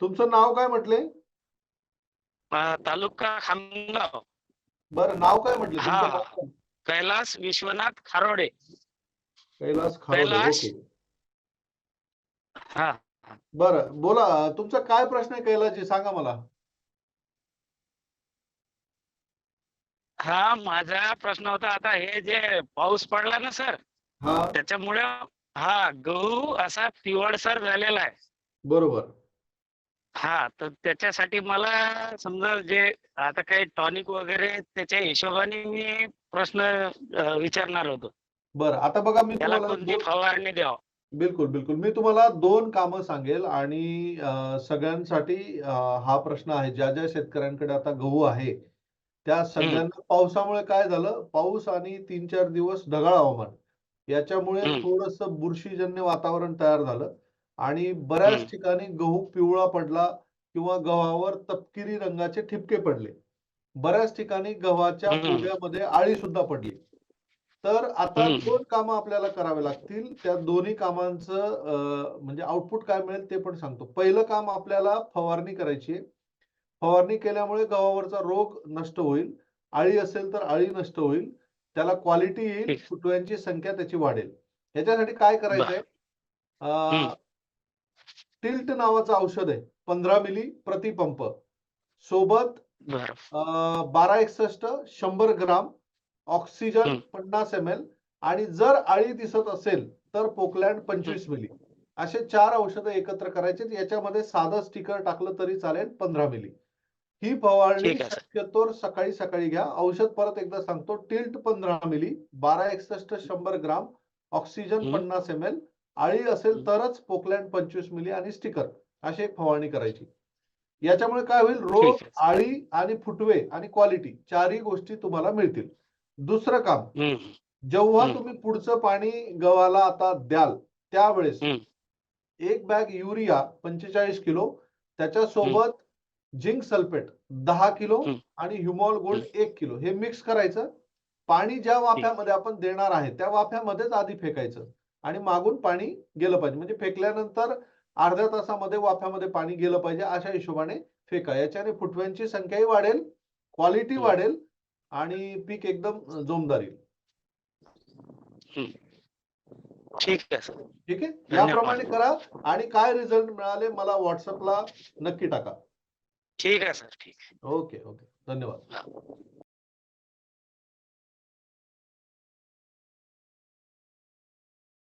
तुमचं नाव काय म्हटले? तालुका खामगाव. बरं नाव काय म्हटले? हा. कैलास विश्वनाथ खारोडे. कैलास खारोडे कैलास. हा. बरं बोला तुमचा काय प्रश्न आहे कैलासजी? सांगा मला. हा माझा प्रश्न होता आता हे जे पाऊस पडला ना सर हा. त्याच्यामुळे हा गहू असा पिवळसर झालेला आहे. बरोबर. हा तर त्याच्यासाठी मला समजा जे आता काही टॉनिक वगैरे त्याच्या हिशोबाने मी प्रश्न अ, विचारणार होतो. बरं आता बघा मी त्याला तुम्हाला कोणती दोन- फवारणी द्यावं? बिलकुल बिलकुल. मी तुम्हाला दोन कामं सांगेल आणि अं, सगळ्यांसाठी अं, हा प्रश्न आहे. ज्या ज्या शेतकऱ्यांकडे आता गहू आहे त्या सगळ्यांना पावसामुळे काय झालं? पाऊस आणि तीन चार दिवस ढगाळ हवामान. याच्यामुळे हम्म. थोडस बुरशीजन्य वातावरण तयार झालं आणि बऱ्याच हम्म. ठिकाणी गहू पिवळा पडला. किंवा गव्हावर तपकिरी रंगाचे ठिपके पडले. बऱ्याच ठिकाणी गव्हाच्या हम्म. पोळ्यामध्ये आळी सुद्धा पडली. तर आता. दोन कामं आपल्याला करावे लागतील. त्या दोन्ही कामांचं म्हणजे आउटपुट काय मिळेल ते पण सांगतो. पहिलं काम आपल्याला फवारणी करायची आहे. फवारणी केल्यामुळे गव्हावरचा रोग नष्ट होईल. आळी असेल तर आळी नष्ट होईल. त्याला क्वालिटी येईल. फुटव्यांची संख्या त्याची वाढेल. याच्यासाठी काय करायचंय? टिल्ट नावाचं औषध आहे. पंधरा मिली प्रति पंप सोबत बरं. एकसष्ट शंभर ग्राम ऑक्सिजन. पन्नास एम एल आणि जर आळी दिसत असेल तर पोकलँड पंचवीस मिली. असे चार औषधं एकत्र करायचे याच्यामध्ये साधं स्टिकर टाकलं तरी चालेल पंधरा मिली. ही फवारणी. शक्यतोवर सकाळी सकाळी घ्या. औषध परत एकदा सांगतो. टिल्ट पंधरा मिली बारा एकसष्ट शंभर ग्राम ऑक्सिजन. पन्नास एम एल आळी असेल तरच पोकलँड पंचवीस मिली आणि स्टिकर अशी एक फवारणी करायची याच्यामुळे काय होईल आहे. आळी आणि फुटवे आणि क्वालिटी चारही गोष्टी तुम्हाला मिळतील दुसरं काम. जेव्हा. तुम्ही पुढचं पाणी गव्हाला आता द्याल त्यावेळेस. एक बॅग युरिया पंचेचाळीस किलो त्याच्यासोबत झिंक सल्फेट दहा किलो. आणि ह्युमॉल गोल्ड एक किलो हे मिक्स करायचं पाणी ज्या वाफ्यामध्ये आपण देणार आहे त्या वाफ्यामध्येच आधी फेकायचं आणि मागून पाणी गेलं पाहिजे. म्हणजे फेकल्यानंतर अर्ध्या तासामध्ये वाफ्यामध्ये पाणी गेलं पाहिजे अशा हिशोबाने फेका. याच्याने फुटव्यांची संख्याही वाढेल क्वालिटी. वाढेल आणि पीक एकदम जोमदार येईल. ठीक आहे सर. ठीक आहे. याप्रमाणे करा आणि काय रिझल्ट मिळाले मला व्हॉट्सअपला नक्की टाका. ठीक आहे सर. ठीक ओके ओके. धन्यवाद.